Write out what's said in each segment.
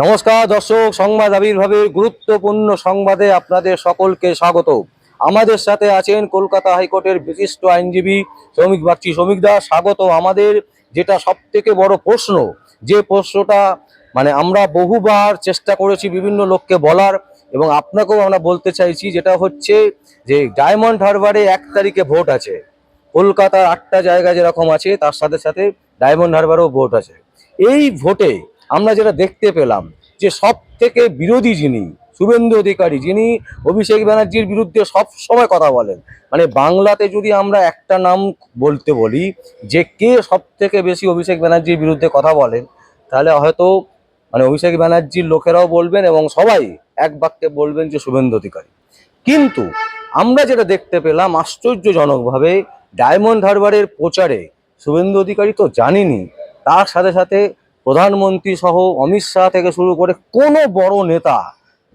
নমস্কার, দর্শক, সংবাদ আবির্ভাবের গুরুত্বপূর্ণ সংবাদে আপনাদের সকলকে স্বাগত। আমাদের সাথে আছেন কলকাতা হাইকোর্টের বিশিষ্ট আইনজীবী শ্রমিক বাগচি শ্রমিক দা। স্বাগত আমাদের। যেটা সব থেকে বড় প্রশ্ন, যে প্রশ্নটা মানে আমরা বহুবার চেষ্টা করেছি বিভিন্ন লোককে বলার এবং আপনাকেও আমরা বলতে চাইছি, যেটা হচ্ছে যে ডায়মন্ড হারবারে এক তারিখে ভোট আছে। কলকাতার আটটা জায়গা যেরকম আছে, তার সাথে সাথে ডায়মন্ড হারবারেও ভোট আছে। এই ভোটে আমরা যেটা দেখতে পেলাম যে সব থেকে বিরোধী যিনি, শুভেন্দু অধিকারী, যিনি অভিষেক ব্যানার্জির বিরুদ্ধে সব সময় কথা বলেন মানে বাংলাতে যদি আমরা একটা নাম বলতে বলি, যে কে সব থেকে বেশি অভিষেক ব্যানার্জির বিরুদ্ধে কথা বলেন, তাহলে হয়তো মানে অভিষেক ব্যানার্জির লোকেরাও বলবেন এবং সবাই এক বাক্যে বলবেন যে শুভেন্দু অধিকারী। কিন্তু আমরা যেটা দেখতে পেলাম আশ্চর্যজনকভাবে ডায়মন্ড হারবারের প্রচারে শুভেন্দু অধিকারী তো জানিনি তার সাথে সাথে প্রধানমন্ত্রী সহ অমিত শাহ থেকে শুরু করে কোনো বড় নেতা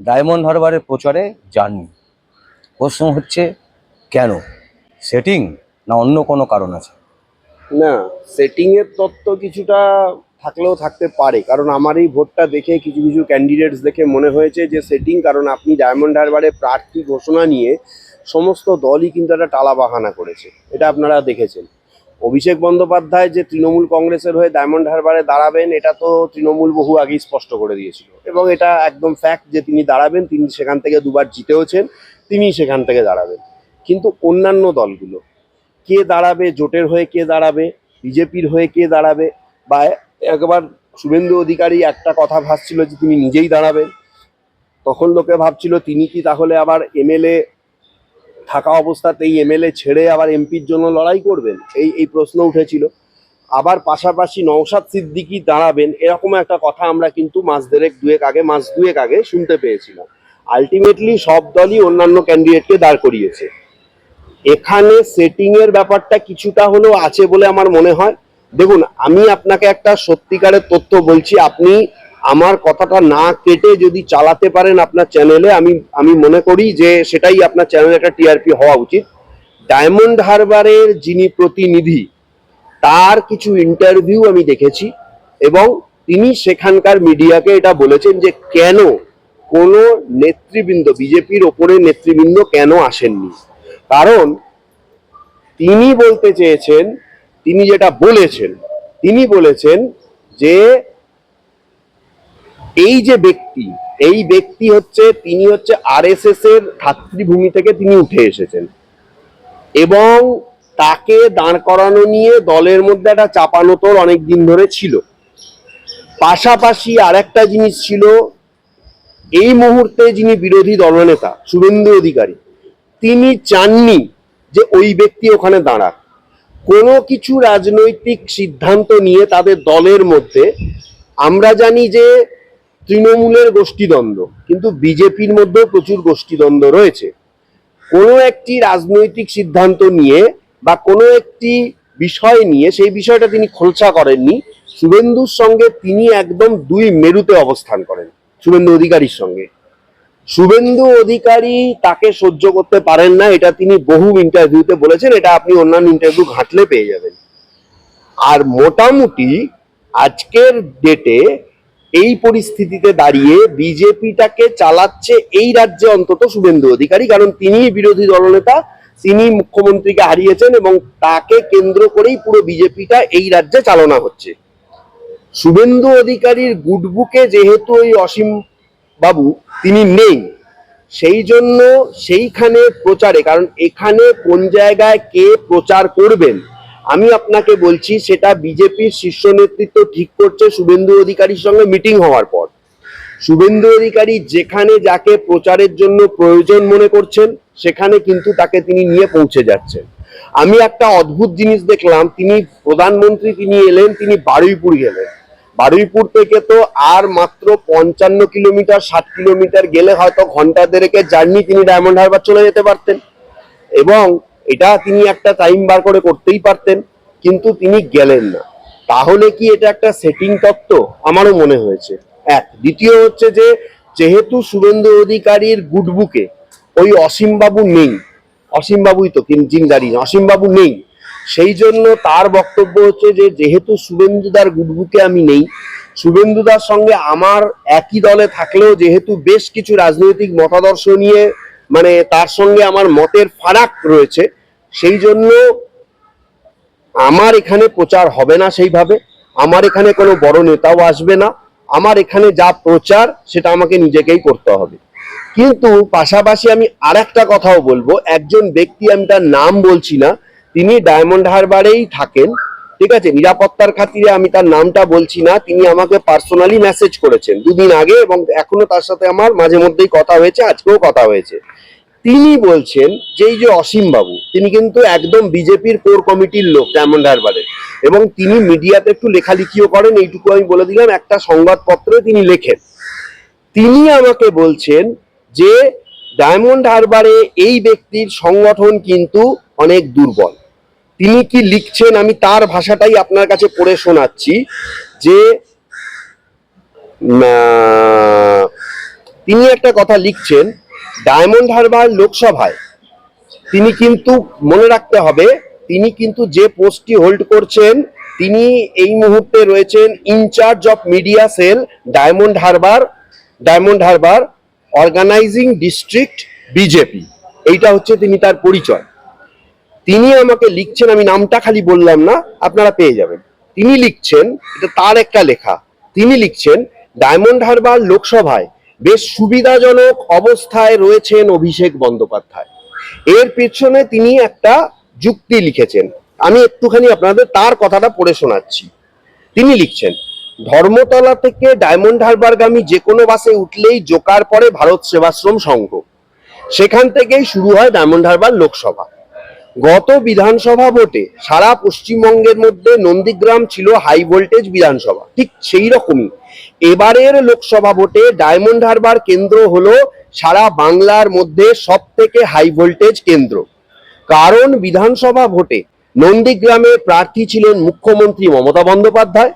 ডায়মন্ড হারবারের প্রচারে যাননি। প্রশ্ন হচ্ছে, কেন? সেটিং না অন্য কোনো কারণ আছে? না সেটিংয়ের তত্ত্ব কিছুটা থাকলেও থাকতে পারে। কারণ আমার এই ভোটটা দেখে কিছু কিছু ক্যান্ডিডেটস দেখে মনে হয়েছে যে সেটিং কারণ আপনি ডায়মন্ড হারবারে প্রার্থী ঘোষণা নিয়ে সমস্ত দলই কিন্তু একটা টালা বাহানা করেছে। এটা আপনারা দেখেছেন। অভিষেক বন্দ্যোপাধ্যায় যে তৃণমূল কংগ্রেসের হয়ে ডায়মন্ড হারবারে দাঁড়াবেন, এটা তো তৃণমূল বহু আগেই স্পষ্ট করে দিয়েছিল। এবং এটা একদম ফ্যাক্ট যে তিনি দাঁড়াবেন, তিনি সেখান থেকে দুবার জিতেওছেন তিনি সেখান থেকে দাঁড়াবেন। কিন্তু অন্যান্য দলগুলো, কে দাঁড়াবে, জোটের হয়ে কে দাঁড়াবে, বিজেপির হয়ে কে দাঁড়াবে, বা একবার শুভেন্দু অধিকারী একটা কথা ভাবছিল যে তিনি নিজেই দাঁড়াবেন, তখন লোকে ভাবছিল তিনি কি তাহলে আবার এমএলএ থাকা অবস্থাতেই এমএলএ ছেড়ে আবার এমপির জন্য লড়াই করবেন, এই এই প্রশ্ন উঠেছিল। আবার পাশাপাশি নওশাদ সিদ্দিকি দাঁড়াবেন, এরকম একটা কথা আমরা কিন্তু মাস দেড়েক, দুয়েক আগে, মাস দুয়েক আগে শুনতে পেয়েছিলাম। আলটিমেটলি সব দলই অন্যান্য ক্যান্ডিডেটকে দাঁড় করিয়েছে। এখানে সেটিং এর ব্যাপারটা কিছুটা হলেও আছে বলে আমার মনে হয়। দেখুন, আমি আপনাকে একটা সত্যিকারের তথ্য বলছি, আপনি আমার কথাটা না কেটে যদি চালাতে পারেন আপনার চ্যানেলে, আমি আমি মনে করি যে সেটাই আপনার চ্যানেলে একটা টিআরপি হওয়া উচিত। ডায়মন্ড হারবারের যিনি প্রতিনিধি, তার কিছু ইন্টারভিউ আমি দেখেছি এবং তিনি সেখানকার মিডিয়াকে এটা বলেছেন যে কেন কোনো নেতৃবৃন্দ, বিজেপির ওপরে নেতৃবৃন্দ কেন আসেননি? কারণ তিনি বলতে চেয়েছেন, তিনি যেটা বলেছেন, তিনি বলেছেন যে এই যে ব্যক্তি, এই ব্যক্তি হচ্ছে, তিনি হচ্ছে আরএসএস এর ধাত্রীভূমি থেকে তিনি উঠে এসেছেন। এবং তাকে দাঁড় করানো নিয়ে দলের মধ্যে একটা চাপানোতর অনেক দিন ধরে ছিল। পাশাপাশি আরেকটা জিনিস ছিল, এই মুহূর্তে যিনি বিরোধী দলনেতা, শুভেন্দু অধিকারী, তিনি চাননি যে ওই ব্যক্তি ওখানে দাঁড়াক। কোনো কিছু রাজনৈতিক সিদ্ধান্ত নিয়ে তাদের দলের মধ্যে আমরা জানি যে তৃণমূলের গোষ্ঠীদ্বন্দ্ব, কিন্তু বিজেপির মধ্যেও প্রচুর গোষ্ঠীদ্বন্দ্ব রয়েছে। কোনো একটি রাজনৈতিক সিদ্ধান্ত নিয়ে বা কোনো একটি বিষয় নিয়ে, সেই বিষয়টা তিনি খোলসা করেননি। শুভেন্দুর সঙ্গে তিনি একদম দুই মেরুতে অবস্থান করেন, শুভেন্দু অধিকারীর সঙ্গে। শুভেন্দু অধিকারী তাকে সহ্য করতে পারেন না, এটা তিনি বহু ইন্টারভিউতে বলেছেন, এটা আপনি অন্যান্য ইন্টারভিউ ঘাঁটলে পেয়ে যাবেন। আর মোটামুটি আজকের ডেটে এই পরিস্থিতিতে দাঁড়িয়ে বিজেপিটাকে চালাচ্ছে এই রাজ্যে অন্তত শুভেন্দু অধিকারী, কারণ তিনি বিরোধী দলনেতা তিনি মুখ্যমন্ত্রীকে হারিয়েছেন এবং তাকে কেন্দ্র করেই পুরো বিজেপিটা এই রাজ্যে চালনা হচ্ছে। শুভেন্দু অধিকারীর গুডবুকে যেহেতু ওই অসীম বাবু, তিনি নেই। সেই জন্য সেইখানে প্রচারে, কারণ এখানে কোন জায়গায় কে প্রচার করবেন আমি আপনাকে বলছি, সেটা বিজেপির শীর্ষ নেতৃত্ব ঠিক করছে শুভেন্দু অধিকারীর সঙ্গে মিটিং হওয়ার পর। শুভেন্দু অধিকারী যেখানে যাকে প্রচারের জন্য প্রয়োজন মনে করছেন, সেখানে কিন্তু তাকে তিনি নিয়ে পৌঁছে যাচ্ছেন। আমি একটা অদ্ভুত জিনিস দেখলাম, তিনি প্রধানমন্ত্রী তিনি এলেন, তিনি বারুইপুর গেলেন। বারুইপুর থেকে তো আর মাত্র পঞ্চান্ন কিলোমিটার, ষাট কিলোমিটার গেলে হয়তো ঘণ্টা দেড়েকের জার্নি তিনি ডায়মন্ড হারবার চলে যেতে পারতেন। এবং এটা তিনি একটা টাইম বার করে করতেই পারতেন, কিন্তু তিনি গেলেন না। তাহলে কি এটা একটা সেটিং তত্ত্ব? আমারও মনে হয়েছে। এক, দ্বিতীয় হচ্ছে যে, যেহেতু শুভেন্দু অধিকারীর গুডবুকে ওই অসীমবাবু নেই, অসীমবাবুই তো যিনি অসীমবাবু নেই, সেই জন্য তার বক্তব্য হচ্ছে যে, যেহেতু শুভেন্দুদার গুডবুকে আমি নেই, শুভেন্দুদার সঙ্গে আমার একই দলে থাকলেও যেহেতু বেশ কিছু রাজনৈতিক মতাদর্শ নিয়ে মানে তার সঙ্গে আমার মতের ফারাক রয়েছে সেই জন্য আমার এখানে প্রচার হবে না সেইভাবে। আমার এখানে কোনো বড় নেতাও আসবে না। আমার এখানে যা প্রচার, সেটা আমাকে নিজেকেই করতে হবে। কিন্তু পাশাপাশি আমি আর একটা কথাও বলব। একজন ব্যক্তি, আমি তার নাম বলছি না, তিনি ডায়মন্ড হারবারেই থাকেন, ঠিক আছে? নিরাপত্তার খাতিরে আমি তার নামটা বলছি না। তিনি আমাকে পার্সোনালি মেসেজ করেছেন দুদিন আগে এবং এখনও তার সাথে আমার মাঝে মধ্যেই কথা হয়েছে, আজকেও কথা হয়েছে। তিনি বলছেন যে এই যে অসীম বাবু, তিনি কিন্তু একদম বিজেপির কোর কমিটির লোক, ডায়মন্ড হারবারের এবং তিনি মিডিয়াতে একটু লেখালেখিও করেন, এইটুকু আমি বলে দিলাম, একটা সংবাদপত্রে তিনি লেখেন। তিনি আমাকে বলছেন যে ডায়মন্ড হারবারে এই ব্যক্তির সংগঠন কিন্তু অনেক দুর্বল। তিনি কি লিখছেন, আমি তার ভাষাটাই আপনার কাছে পড়ে শোনাচ্ছি, যে তিনি একটা কথা লিখছেন ডায়মন্ড হারবার লোকসভায়। তিনি কিন্তু মনে রাখতে হবে, তিনি কিন্তু যে পোস্টটি হোল্ড করছেন, তিনি এই মুহূর্তে রয়েছেন in charge of media cell Diamond Harbour Diamond Harbour organising district BJP এইটা হচ্ছে তিনি তার পরিচয়। তিনি আমাকে লিখছেন, আমি নামটা খালি বললাম না, আপনারা পেয়ে যাবেন। তিনি লিখছেন, এটা তার একটা লেখা, তিনি লিখছেন, ডায়মন্ড হারবার লোকসভায় বেশ সুবিধাজনক অবস্থায় রয়েছেন অভিষেক বন্দ্যোপাধ্যায়। এর পেছনে তিনি একটা যুক্তি লিখেছেন। আমি একটুখানি আপনাদের তার কথাটা পড়ে শোনাচ্ছি। তিনি লিখছেন, ধর্মতলা থেকে ডায়মন্ড হারবারগামী যে কোনো বাসে উঠলেই জোকার পরে ভারত সেবাশ্রম সংঘ। সেখান থেকেই শুরু হয় ডায়মন্ড হারবার লোকসভা। গত বিধানসভা ভোটে সারা পশ্চিমবঙ্গের মধ্যে নন্দীগ্রাম ছিল হাই ভোল্টেজ বিধানসভা। ঠিক সেই রকমই। এবারের লোকসভা ভোটে ডায়মন্ড হারবার কেন্দ্র হলো সারা বাংলার মধ্যে সব থেকে হাই ভোল্টেজ কেন্দ্র। কারণ বিধানসভা ভোটে নন্দীগ্রামে প্রার্থী ছিলেন মুখ্যমন্ত্রী মমতা বন্দ্যোপাধ্যায়।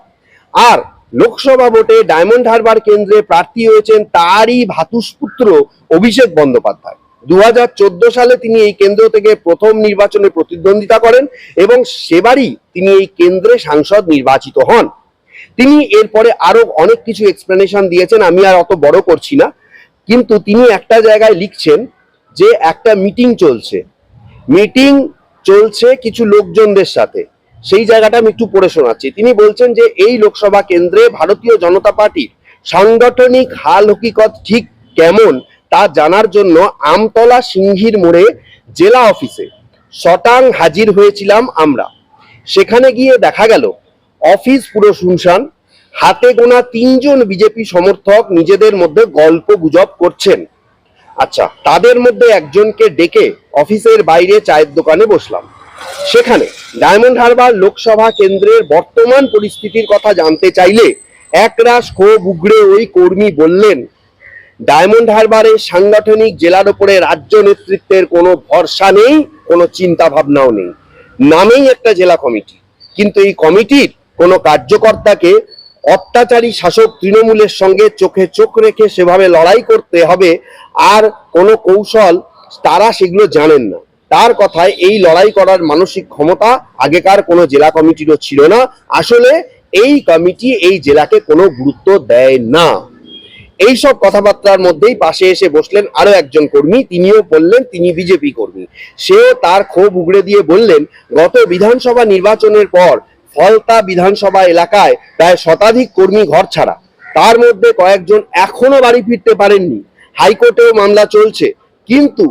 আর লোকসভা ভোটে ডায়মন্ড হারবার কেন্দ্রে প্রার্থী হয়েছেন তারই ভাতুষপুত্র অভিষেক বন্দ্যোপাধ্যায়। দু হাজার চোদ্দ সালে তিনি এই কেন্দ্র থেকে প্রথম নির্বাচনে প্রতিদ্বন্দ্বিতা করেন এবং সেবারই তিনি এই কেন্দ্রে সাংসদ নির্বাচিত হন। তিনি এরপরে আরও অনেক কিছু এক্সপ্লেনেশন দিয়েছেন, আমি আর অত বড় করছি না। কিন্তু তিনি একটা জায়গায় লিখছেন যে একটা মিটিং চলছে। মিটিং চলছে কিছু লোকজনদের সাথে। সেই জায়গাটা আমি একটু পড়ে শোনাচ্ছি। তিনি বলছেন যে এই লোকসভা কেন্দ্রে ভারতীয় জনতা পার্টির সাংগঠনিক হাল হকিকত ঠিক কেমন তা জানার জন্য আমতলা সিংহির মোড়ে জেলা অফিসে শটাং হাজির হয়েছিলাম আমরা। সেখানে গিয়ে দেখা গেল, অফিস পুরো শুনশান, হাতে গোনা তিনজন বিজেপি সমর্থক নিজেদের মধ্যে গল্প গুজব করছেন। আচ্ছা তাদের মধ্যে একজনকে ডেকে অফিসের বাইরে চায়ের দোকানে বসলাম। সেখানে ডায়মন্ড হারবার লোকসভা কেন্দ্রের বর্তমান পরিস্থিতির কথা জানতে চাইলে একরাশ ক্ষোভ উগড়ে ওই কর্মী বললেন ডায়মন্ড হারবারের সাংগঠনিক জেলার উপরে রাজ্য নেতৃত্বের কোনো ভরসা নেই, কোনো চিন্তা ভাবনাও নেই। নামেই একটা জেলা কমিটি। কিন্তু এই কমিটির কোনো কার্যকর্তাকে অত্যাচারী শাসক তৃণমূলের সঙ্গে চোখে চোখ রেখে সেভাবে লড়াই করতে হবে, আর কোনো কৌশল তারা সেগুলো জানেন না। তার কথায় এই লড়াই করার মানসিক ক্ষমতা আগেকার কোনো জেলা কমিটিরও ছিল না। আসলে এই কমিটি এই জেলাকে কোনো গুরুত্ব দেয় না। এই সব কথাবার্তার মধ্যেই পাশে এসে বসলেন আরও একজন কর্মী, তিনিও বললেন তিনি বিজেপি কর্মী। সেও তার ক্ষোভ উগড়ে দিয়ে বললেন, গত বিধানসভা নির্বাচনের পর ফলতা বিধানসভা এলাকায় প্রায় শতাধিক কর্মী ঘর ছাড়া। তার মধ্যে কয়েকজন এখনও বাড়ি ফিরতে পারেননি। হাইকোর্টেও মামলা চলছে। কিন্তু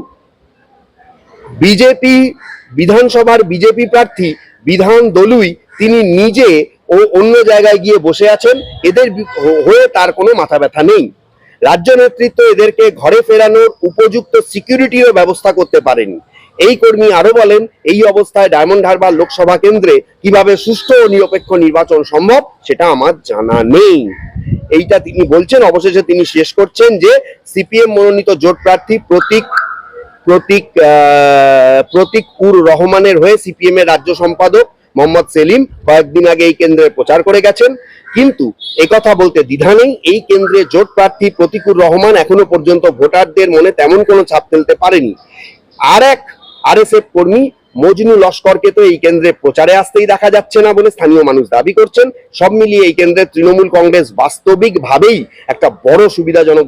বিজেপি, বিধানসভার বিজেপি প্রার্থী বিধান দলুই তিনি নিজে ও অন্য জায়গায় গিয়ে বসে আছেন। এদের হয়ে তার কোনো মাথা ব্যথা নেই। রাজ্য নেতৃত্ব এদেরকে ঘরে ফেরানোর উপযুক্ত সিকিউরিটিরও ব্যবস্থা করতে পারেনি। এই কর্মী আরও বলেন, এই অবস্থায় ডায়মন্ড হারবার লোকসভা কেন্দ্রে কীভাবে সুষ্ঠু ও নিরপেক্ষ নির্বাচন সম্ভব, সেটা আমার জানা নেই। এইটা তিনি বলছেন, অবশেষে তিনি শেষ করছেন যে সিপিএম মনোনীত জোট প্রার্থী প্রতীক প্রতীক প্রতীক উর রহমানের হয়ে সিপিএম এর রাজ্য সম্পাদক মোহাম্মদ সেলিম কয়েকদিন আগে এই কেন্দ্রে প্রচার করে গেছেন। কিন্তু একথা বলতে দ্বিধা নেই, এই কেন্দ্রে জোট প্রার্থী প্রতিকুর রহমান এখনও পর্যন্ত ভোটারদের মনে তেমন কোনো ছাপ ফেলতে পারেনি। আর এক আরএসএফ কর্মী মজনু লস্করকে তো এই কেন্দ্রে প্রচারে আসতেই দেখা যাচ্ছে না বলে স্থানীয় মানুষ দাবি করছেন। সব মিলিয়ে এই কেন্দ্রে তৃণমূল কংগ্রেস বাস্তবিক ভাবেই একটা বড় সুবিধাজনক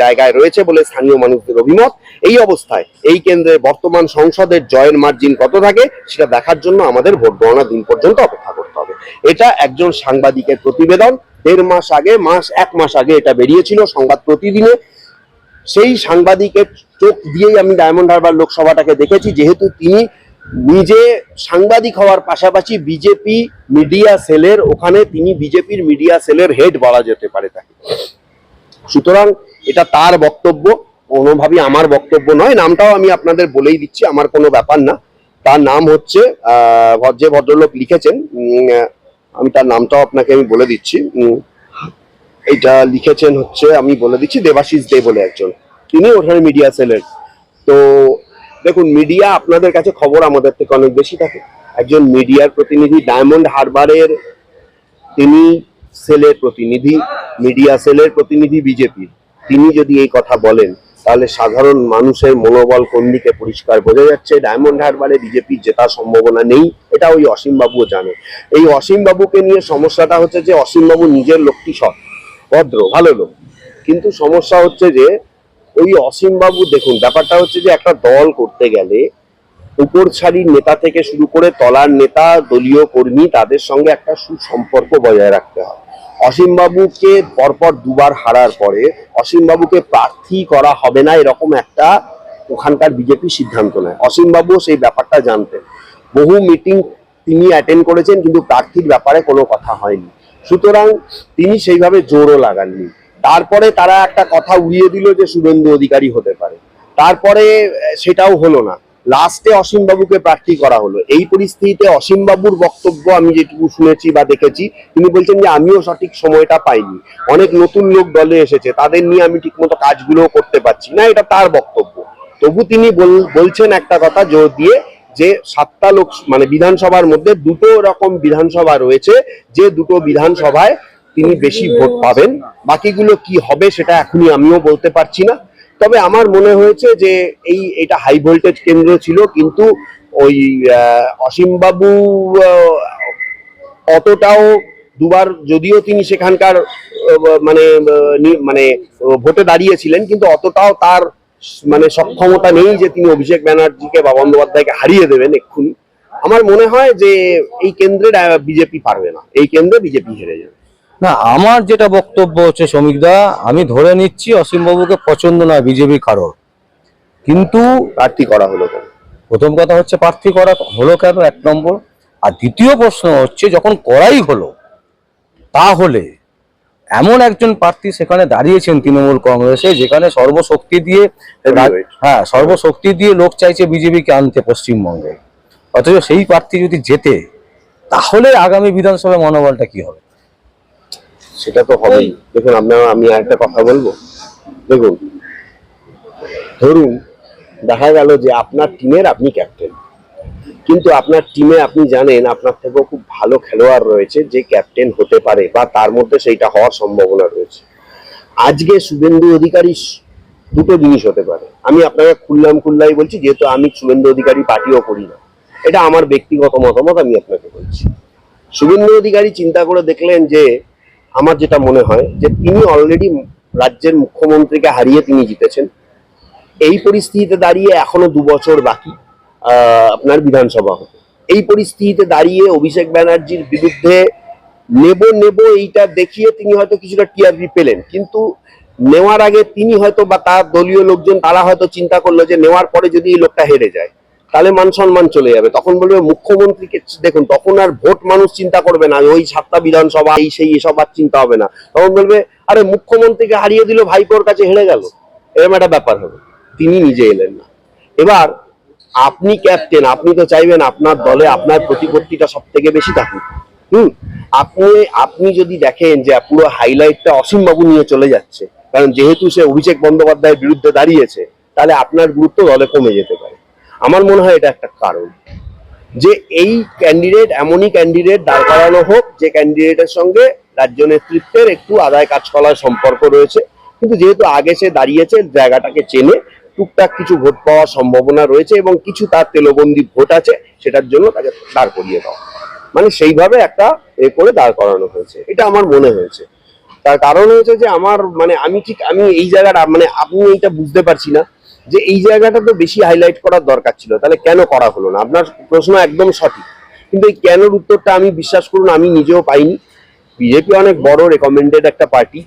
জায়গায় রয়েছে বলে স্থানীয় মানুষদের অভিমত। এই অবস্থায় এই কেন্দ্রে বর্তমান সংসদের জয়ের মার্জিন কত থাকে সেটা দেখার জন্য আমাদের ভোট গণনার দিন পর্যন্ত অপেক্ষা করতে হবে। এটা একজন সাংবাদিকের প্রতিবেদন। দেড় মাস আগে, মাস, এক মাস আগে এটা বেরিয়েছিল সংবাদ প্রতিদিনে। সেই সাংবাদিকের চোখ দিয়েই আমি ডায়মন্ড হারবার লোকসভাটাকে দেখেছি। যেহেতু তিনি নিজে সাংবাদিক হওয়ার পাশাপাশি বিজেপি মিডিয়া সেলের ওখানে তিনি বিজেপির মিডিয়া সেলের হেড বলা যেতে পারে তাকে। সুতরাং এটা তার বক্তব্য, কোনোভাবেই আমার বক্তব্য নয়, নামটাও আমি আপনাদের বলেই দিচ্ছি, আমার কোনো ব্যাপার না। তার নাম হচ্ছে যে ভদ্রলোক লিখেছেন আমি তার নামটাও আপনাকে আমি বলে দিচ্ছি এটা লিখেছেন হচ্ছে, আমি বলে দিচ্ছি দেবাশিস দে বলে একজন। তিনি ওখানে মিডিয়া সেলের তো দেখুন মিডিয়া আপনাদের কাছে খবর আমাদের থেকে অনেক বেশি থাকে। একজন মিডিয়ার প্রতিনিধি ডায়মন্ড হারবারের তিনি সেলের প্রতিনিধি মিডিয়া সেলের প্রতিনিধি বিজেপির তিনি যদি এই কথা বলেন, তাহলে সাধারণ মানুষের মনোবল কোন দিকে পরিষ্কার বোঝা যাচ্ছে? ডায়মন্ড হারবারে বিজেপির জেতার সম্ভাবনা নেই, এটা ওই অসীম বাবুও জানে। এই অসীম বাবুকে নিয়ে সমস্যাটা হচ্ছে যে, অসীম বাবু নিজের লোকটি সৎ, ভদ্র, ভালো লোক। কিন্তু সমস্যা হচ্ছে যে ওই অসীম বাবু, দেখুন, ব্যাপারটা হচ্ছে যে একটা দল করতে গেলে উপর ছাড়ির নেতা থেকে শুরু করে তলার নেতা, দলীয় কর্মী, তাদের সঙ্গে একটা সুসম্পর্ক বজায় রাখতে হয়। অসীম বাবুকে পরপর দুবার হারার পরে অসীমবাবুকে প্রার্থী করা হবে না, এরকম একটা ওখানকার বিজেপি সিদ্ধান্ত নেয়। অসীম বাবু সেই ব্যাপারটা জানতেন। বহু মিটিং তিনি অ্যাটেন্ড করেছেন, কিন্তু প্রার্থীর ব্যাপারে কোনো কথা হয়নি। সুতরাং তিনি সেইভাবে জোরও লাগাননি। তারপরে তারা একটা কথা উড়িয়ে দিল যে শুভেন্দু অধিকারী হতে পারে। তারপরে সেটাও হলো না। লাস্টে অসীমবাবুকে প্রার্থী করা হলো। এই পরিস্থিতিতে অসীমবাবুর বক্তব্য আমি যেটুকু শুনেছি বা দেখেছি, তিনি বলছেন যে আমিও সঠিক সময়টা পাইনি। অনেক নতুন লোক দলে এসেছে, তাদের নিয়ে আমি ঠিকমতো কাজগুলো করতে পারছি না, এটা তার বক্তব্য। তবু তিনি বল- বলছেন একটা কথা জোর দিয়ে যে সাতটা লোক মানে বিধানসভার মধ্যে দুটো রকম বিধানসভা রয়েছে, যে দুটো বিধানসভায় তিনি বেশি ভোট পাবেন। বাকিগুলো কি হবে সেটা এখনই আমিও বলতে পারছি না। তবে আমার মনে হয়েছে যে এই এটা হাই ভোল্টেজ কেন্দ্র ছিল, কিন্তু ওই অসীমবাবু অতটাও দুবার যদিও তিনি সেখানকার মানে মানে ভোটে দাঁড়িয়েছিলেন, কিন্তু অতটাও তার মানে সক্ষমতা নেই যে তিনি অভিষেক ব্যানার্জিকে বা বন্দ্যোপাধ্যায়কে হারিয়ে দেবেন এক্ষুনি। আমার মনে হয় যে এই কেন্দ্রে বিজেপি পারবে না। এই কেন্দ্রে বিজেপি হেরে যাবে। না আমার যেটা বক্তব্য হচ্ছে শ্রমিকদা আমি ধরে নিচ্ছি অসীমবাবুকে পছন্দ না বিজেপি কারোর। কিন্তু প্রার্থী করা হলো কেন? প্রথম কথা হচ্ছে প্রার্থী করা হলো কেন এক নম্বর। আর দ্বিতীয় প্রশ্ন হচ্ছে যখন করাই হলো তাহলে এমন একজন প্রার্থী সেখানে দাঁড়িয়েছেন তৃণমূল কংগ্রেসে যেখানে সর্বশক্তি দিয়ে হ্যাঁ সর্বশক্তি দিয়ে লোক চাইছে বিজেপিকে আনতে পশ্চিমবঙ্গে। অথচ সেই প্রার্থী যদি জেতে তাহলে আগামী বিধানসভায় মনোবলটা কি হবে? সেটা তো হবেই। দেখুন, আপনার, আমি একটা কথা বলব। দেখুন, ধরুন, দেখা গেল যে আপনার টিমের আপনি ক্যাপ্টেন। কিন্তু আপনার টিমে আপনি জানেন, আপনার থেকেও খুব ভালো খেলোয়াড় রয়েছে যে ক্যাপ্টেন হতে পারে বা তার মধ্যে সেইটা হওয়ার সম্ভাবনা রয়েছে। আজকে শুভেন্দু অধিকারী দুটো জিনিস হতে পারে। আমি আপনাকে খুললাম খুললাই বলছি, যেহেতু আমি শুভেন্দু অধিকারী পার্টিও করি না। এটা আমার ব্যক্তিগত মতামত, আমি আপনাকে বলছি। শুভেন্দু অধিকারী চিন্তা করে দেখলেন যে আমার যেটা মনে হয় যে তিনি অলরেডি রাজ্যের মুখ্যমন্ত্রীকে হারিয়ে তিনি জিতেছেন। এই পরিস্থিতিতে দাঁড়িয়ে এখনও দু বছর বাকি আপনার বিধানসভা এই পরিস্থিতিতে দাঁড়িয়ে অভিষেক ব্যানার্জির বিরুদ্ধে নেব নেব এইটা দেখিয়ে তিনি হয়তো কিছুটা টিআরপি পেলেন। কিন্তু নেওয়ার আগে তিনি হয়তো বা তার দলীয় লোকজন, তারা হয়তো চিন্তা করল যে নেওয়ার পরে যদি এই লোকটা হেরে যায় তাহলে মান সম্মান চলে যাবে। তখন বলবে মুখ্যমন্ত্রীকে দেখুন, তখন আর ভোট মানুষ চিন্তা করবে না ওই সাতটা বিধানসভা, এই সেই এসব আর চিন্তা হবে না। তখন বলবে, আরে মুখ্যমন্ত্রীকে হারিয়ে দিল, ভাইপোর কাছে হেরে গেল। এরকম একটা ব্যাপার হবে। তিনি নিজে এলেন না। এবার আপনি ক্যাপ্টেন আপনি তো চাইবেন আপনার দলে আপনার প্রতিপত্তিটা সব থেকে বেশি থাকুক। হুম? আপনি আপনি যদি দেখেন যে পুরো হাইলাইটটা অসীম বাবু নিয়ে চলে যাচ্ছে, কারণ যেহেতু সে অভিষেক বন্দ্যোপাধ্যায়ের বিরুদ্ধে দাঁড়িয়েছে, তাহলে আপনার গুরুত্ব দলে কমে যেতে পারে। আমার মনে হয় এটা একটা কারণ। যে এই ক্যান্ডিডেট এমনই ক্যান্ডিডেট দাঁড় করানো হোক, যে ক্যান্ডিডেটের সঙ্গে রাজ্য নেতৃত্বের একটু আদায় কাজ করার সম্পর্ক রয়েছে। কিন্তু যেহেতু আগে সে দাঁড়িয়েছে, জায়গাটাকে চেনে, টুকটাক কিছু ভোট পাওয়ার সম্ভাবনা রয়েছে এবং কিছু তার তেলবন্দি ভোট আছে, সেটার জন্য তাকে দাঁড় করিয়ে দেওয়া মানে সেইভাবে একটা এ করে দাঁড় করানো হয়েছে। এটা আমার মনে হয়েছে। তার কারণ হয়েছে যে আমার মানে আমি ঠিক, আমি এই জায়গাটা মানে আপনি এইটা বুঝতে পারছি না। যে এই জায়গাটা তো বেশি হাইলাইট করার দরকার ছিল, তাহলে কেন করা হলো না? আপনার প্রশ্ন একদম সঠিক। কিন্তু এই কেনর উত্তরটা আমি বিশ্বাস করুন, আমি নিজেও পাইনি। বিজেপি অনেক বড় রেকমেন্ডেড একটা পার্টি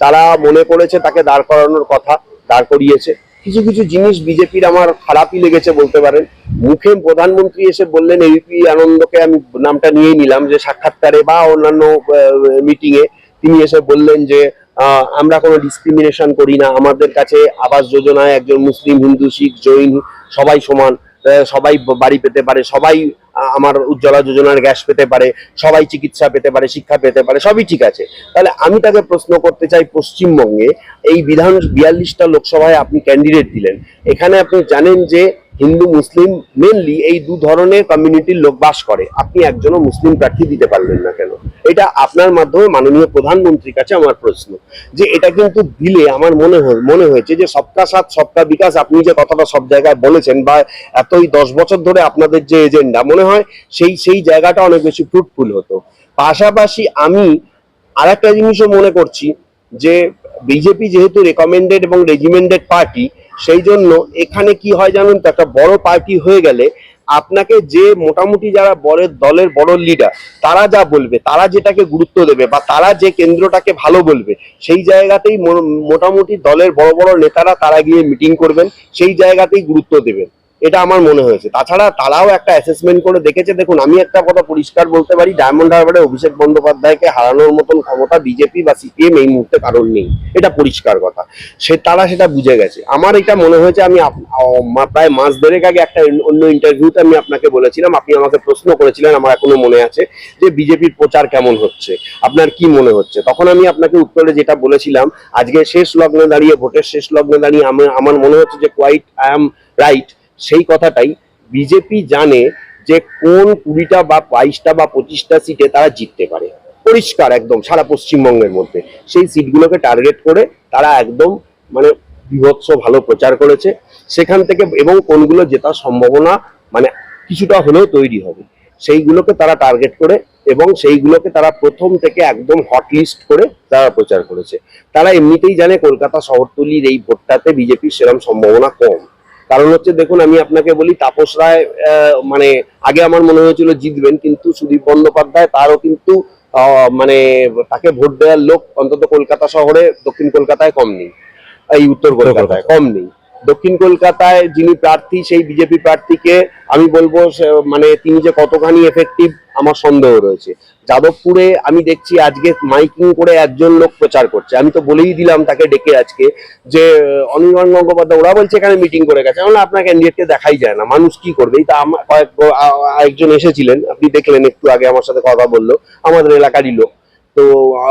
তারা মনে করেছে তাকে দাঁড় করানোর কথা, দাঁড় করিয়েছে। কিছু কিছু জিনিস বিজেপির আমার খারাপই লেগেছে বলতে পারেন। মুখে প্রধানমন্ত্রী এসে বললেন এবিপি আনন্দকে আমি নামটা নিয়ে নিলাম যে সাক্ষাৎকারে বা অন্যান্য মিটিং এ তিনি এসে বললেন যে আমরা কোনো ডিসক্রিমিনেশন করি না। আমাদের কাছে আবাস যোজনায় একজন মুসলিম, হিন্দু, শিখ, জৈন সবাই সমান। সবাই বাড়ি পেতে পারে। সবাই আমার উজ্জ্বলা যোজনার গ্যাস পেতে পারে। সবাই চিকিৎসা পেতে পারে, শিক্ষা পেতে পারে, সবই ঠিক আছে। তাহলে আমি তাকে প্রশ্ন করতে চাই পশ্চিমবঙ্গে, এই বিধান বিয়াল্লিশটা লোকসভায় আপনি ক্যান্ডিডেট দিলেন। এখানে আপনি জানেন যে হিন্দু, মুসলিম মেনলি এই দু ধরনের কমিউনিটির লোক বাস করে। আপনি একজনও মুসলিম প্রার্থী দিতে পারলেন না কেন? এটা আপনার মাধ্যমে মাননীয় প্রধানমন্ত্রীর কাছে আমার প্রশ্ন। যে এটা কিন্তু দিলে আমার মনে মনে হয়েছে যে সবকা সাথ, সবকা বিকাশ, আপনি যে কথাটা সব জায়গায় বলেছেন বা এতই দশ বছর ধরে আপনাদের যে এজেন্ডা মনে হয় সেই সেই জায়গাটা অনেক বেশি ফ্রুটফুল হতো। পাশাপাশি আমি আর একটা জিনিসও মনে করছি যে, বিজেপি যেহেতু রেকমেন্ডেড এবং রেজিমেন্ডেড পার্টি সেই জন্য এখানে কি হয় জানেন তো, একটা বড় পার্টি হয়ে গেলে আপনাকে যে মোটামুটি যারা বড় দলের বড় লিডার তারা যা বলবে, তারা যেটাকে গুরুত্ব দেবে বা তারা যে কেন্দ্রটাকে ভালো বলবে, সেই জায়গাতেই মোটামুটি দলের বড় বড় নেতারা তারা গিয়ে মিটিং করবেন, সেই জায়গাতেই গুরুত্ব দেবেন। এটা আমার মনে হয়েছে। তাছাড়া তারাও একটা অ্যাসেসমেন্ট করে দেখেছে। দেখুন, আমি একটা কথা পরিষ্কার বলতে পারি ডায়মন্ড হারবারে অভিষেক বন্দ্যোপাধ্যায়কে হারানোর মতন ক্ষমতা বিজেপি বা সিপিএম এই মুহূর্তে কারণ নেই। এটা পরিষ্কার কথা। সে, তারা সেটা বুঝে গেছে। আমার এটা মনে হয়েছে, আমি প্রায় মাস দেড়েক আগে একটা অন্য ইন্টারভিউতে আমি আপনাকে বলেছিলাম, আপনি আমাকে প্রশ্ন করেছিলেন, আমার এখনও মনে আছে, যে বিজেপির প্রচার কেমন হচ্ছে, আপনার কি মনে হচ্ছে? তখন আমি আপনাকে উত্তরে যেটা বলেছিলাম, আজকে শেষ লগ্নে দাঁড়িয়ে, ভোটের শেষ লগ্নে দাঁড়িয়ে আমার মনে হচ্ছে যে কোয়াইট আই এম রাইট সেই কথাটাই বিজেপি জানে যে কোন কুড়িটা বা বাইশটা বা পঁচিশটা সিটে তারা জিততে পারে। পরিষ্কার একদম, সারা পশ্চিমবঙ্গের মধ্যে। সেই সিটগুলোকে টার্গেট করে তারা একদম মানে বিভৎস ভালো প্রচার করেছে। সেখান থেকে এবং কোনগুলো জেতার সম্ভাবনা মানে কিছুটা হলেও তৈরি হবে। সেইগুলোকে তারা টার্গেট করে এবং সেইগুলোকে তারা প্রথম থেকে একদম হট লিস্ট করে তারা প্রচার করেছে। তারা এমনিতেই জানে কলকাতা শহরতলির এই ভোটটাতে বিজেপির সেরকম সম্ভাবনা কম। কারণ হচ্ছে দেখুন আমি আপনাকে বলি তাপস রায় আহ, মানে আগে আমার মনে হয়েছিল জিতবেন কিন্তু সুদীপ বন্দ্যোপাধ্যায় তারও কিন্তু আহ, মানে তাকে ভোট দেওয়ার লোক অন্তত কলকাতা শহরে দক্ষিণ কলকাতায় কম নেই। এই উত্তর কলকাতায় কম নেই। দক্ষিণ কলকাতায় যিনি প্রার্থী, সেই বিজেপি প্রার্থীকে আমি বলব মানে তিনি যে কতখানি এফেক্টিভ আমার সন্দেহ রয়েছে। যাদবপুরে আমি দেখছি আজকে মাইকিং করে একজন লোক প্রচার করছে। আমি তো বলেই দিলাম তাকে ডেকে আজকে যে অনির্বাণ গঙ্গোপাধ্যায়, ওরা বলছে এখানে মিটিং করে গেছে। এখন আপনার ক্যান্ডিডেটকে দেখাই যায় না, মানুষ কি করবে? এই তা আমার কয়েক একজন এসেছিলেন, আপনি দেখলেন একটু আগে আমার সাথে কথা বলল, আমাদের এলাকারই লোক, তো,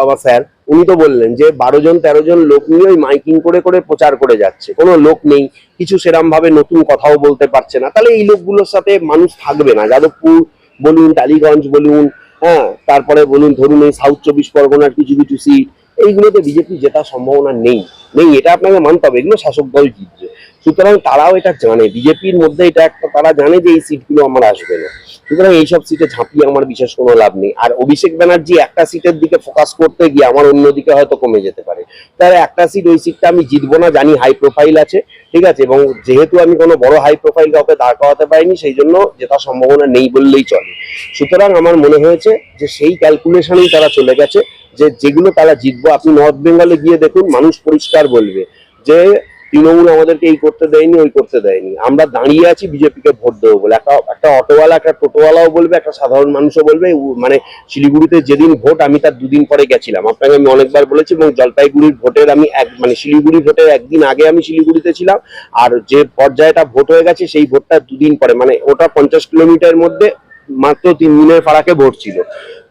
আমার স্যার উনি তো বললেন যে বারো জন, তেরো জন লোক নিয়ে ওই মাইকিং করে করে প্রচার করে যাচ্ছে। কোনো লোক নেই, কিছু সেরম ভাবে নতুন কথাও বলতে পারছে না। তাহলে এই লোকগুলোর সাথে মানুষ থাকবে না। যাদবপুর বলুন, টালিগঞ্জ বলুন হ্যাঁ তারপরে বলুন, ধরুন এই সাউথ চব্বিশ পরগনার কিছু কিছু সিট এইগুলোতে বিজেপি জেতার সম্ভাবনা নেই। নেই, এটা আপনাকে মানতে হবে। এগুলো শাসক দল জিতবে। সুতরাং তারাও এটা জানে। বিজেপির মধ্যে এটা একটা, তারা জানে যে এই সিটগুলো আমার আসবে না। সুতরাং এইসব সিটে ঝাঁপিয়ে আমার বিশেষ কোনো লাভ নেই। আর অভিষেক ব্যানার্জি একটা সিটের দিকে ফোকাস করতে গিয়ে আমার অন্যদিকে হয়তো কমে যেতে পারে। তার একটা সিট ওই সিটটা আমি জিতবো না, জানি হাই প্রোফাইল আছে, ঠিক আছে? এবং যেহেতু আমি কোনো বড় হাই প্রোফাইল কাউকে দাঁড় করাতে পারিনি, সেই জন্য জেতার সম্ভাবনা নেই বললেই চলে। সুতরাং আমার মনে হয়েছে যে সেই ক্যালকুলেশনেই তারা চলে গেছে, যে যেগুলো তারা জিতবো। আপনি নর্থ বেঙ্গলে গিয়ে দেখুন, মানুষ পরিষ্কার বলবে যে তৃণমূল আমাদেরকে এই করতে দেয়নি, ওই করতে দেয়নি। আমরা দাঁড়িয়ে আছি, বিজেপিকে ভোট দেবো বলে। একটা একটা অটোওয়ালা, একটা টোটোওয়ালাও বলবে, একটা সাধারণ মানুষও বলবে মানে শিলিগুড়িতে যেদিন ভোট, আমি তার দুদিন পরে গেছিলাম। আপনাকে আমি অনেকবার বলেছি এবং জলপাইগুড়ির ভোটের আমি এক মানে শিলিগুড়ি ভোটের একদিন আগে আমি শিলিগুড়িতে ছিলাম, আর যে পর্যায়েটা ভোট হয়ে গেছে, সেই ভোটটা দুদিন পরে মানে ওটা পঞ্চাশ কিলোমিটার মধ্যে মাত্র তিন দিনের ফারাকে ভোট ছিল।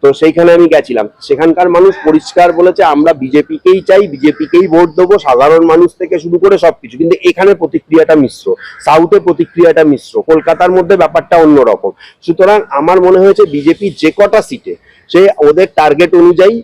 তো সেইখানে আমি গেছিলাম। সেখানকার মানুষ পরিষ্কার বলেছে, আমরা বিজেপিকেই চাই, বিজেপিকেই ভোট দেবো, সাধারণ মানুষ থেকে শুরু করে সবকিছু। কিন্তু এখানে প্রতিক্রিয়াটা মিশ্র, সাউথে প্রতিক্রিয়াটা মিশ্র, কলকাতার মধ্যে ব্যাপারটা অন্যরকম। সুতরাং আমার মনে হয়েছে বিজেপি যে কটা সিটে, সে ওদের টার্গেট অনুযায়ী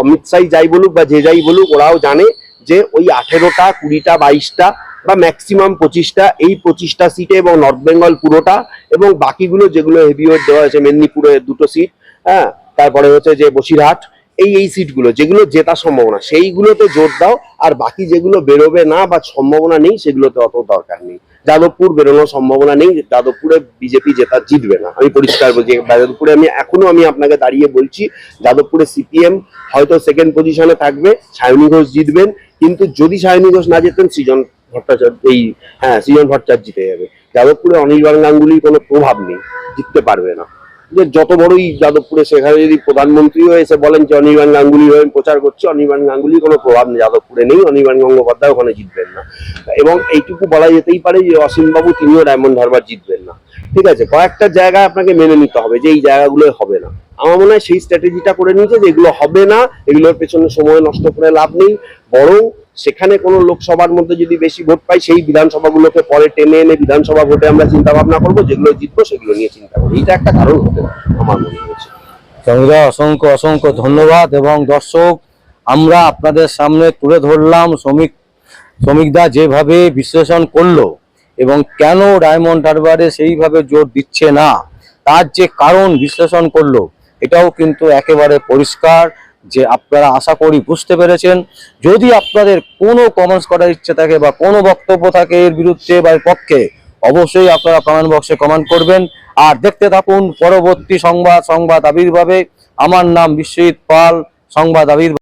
অমিত শাহ যাই বলুক বা যে যাই বলুক, ওরাও জানে যে ওই আঠেরোটা, কুড়িটা, বাইশটা বা ম্যাক্সিমাম পঁচিশটা, এই পঁচিশটা সিটে এবং নর্থ বেঙ্গল পুরোটা এবং বাকিগুলো যেগুলো হেভিওয়েট দেওয়া হয়েছে মেদিনীপুরে দুটো সিট হ্যাঁ তারপরে হচ্ছে যে বসিরহাট, এই এই সিটগুলো যেগুলো জেতার সম্ভাবনা, সেইগুলোতে জোর দাও, আর বাকি যেগুলো বেরোবে না বা সম্ভাবনা নেই, সেগুলোতে অত দরকার নেই। যাদবপুর বেরোনোর সম্ভাবনা নেই, যাদবপুরে বিজেপি জেতা জিতবে না। আমি পরিষ্কার বলছি, যাদবপুরে আমি এখনও আমি আপনাকে দাঁড়িয়ে বলছি, যাদবপুরে সিপিএম হয়তো সেকেন্ড পজিশনে থাকবে, সায়নী ঘোষ জিতবেন, কিন্তু যদি সায়নী ঘোষ না জেতেন, সৃজন ভট্টাচার্য এই হ্যাঁ সৃজন ভট্টাচার্য জিতে যাবে। যাদবপুরে অনির্বাণ গাঙ্গুলির কোনো প্রভাব নেই, জিততে পারবে না। যে যত বড়ই যাদবপুরে সেখানে যদি প্রধানমন্ত্রীও এসে বলেন যে অনির্বাণ গাঙ্গুলি হয়ে প্রচার করছে, অনির্বাণ গাঙ্গুলির কোনো প্রভাব নেই, যাদবপুরে নেই, অনির্বাণ গঙ্গোপাধ্যায় ওখানে জিতবেন না। এবং এইটুকু বলা যেতেই পারে যে অসীমবাবু তিনিও ডায়মন্ড হারবার জিতবেন না। ঠিক আছে, কয়েকটা জায়গায় আপনাকে মেনে নিতে হবে যে এই জায়গাগুলো হবে না। আমার মনে হয় সেই স্ট্র্যাটেজিটা করে নিয়েছে যে এগুলো হবে না, এগুলোর পেছনে সময় নষ্ট করে লাভ নেই, বরং সেখানে কোনো লোকসভার মধ্যে যদি বেশি ভোট পাই, সেই বিধানসভাগুলোকে পরে টেনে এনে বিধানসভা ভোটে আমরা চিন্তা ভাবনা করব, যেগুলো জিতবো সেগুলো নিয়ে চিন্তা করব। এইটা একটা কারণ হতে আমার মনে হয়েছে অসংখ্য অসংখ্য ধন্যবাদ এবং দর্শক, আমরা আপনাদের সামনে তুলে ধরলাম শ্রমিক শ্রমিকদা যেভাবে বিশ্লেষণ করল এবং কেন ডায়মন্ড হারবারে সেইভাবে জোর দিচ্ছে না, তার যে কারণ বিশ্লেষণ করল, এটাও কিন্তু একেবারে পরিষ্কার। যে আপনারা আশা করি বুঝতে পেরেছেন, যদি আপনাদের কোনো কমেন্টস করার ইচ্ছে থাকে বা কোনো বক্তব্য থাকে এর বিরুদ্ধে বা এর পক্ষে, অবশ্যই আপনারা কমেন্ট বক্সে কমেন্ট করবেন। আর দেখতে থাকুন পরবর্তী সংবাদ সংবাদ আবির্ভাবে। আমার নাম বিশ্বজিৎ পাল, সংবাদ আবির্ভাব।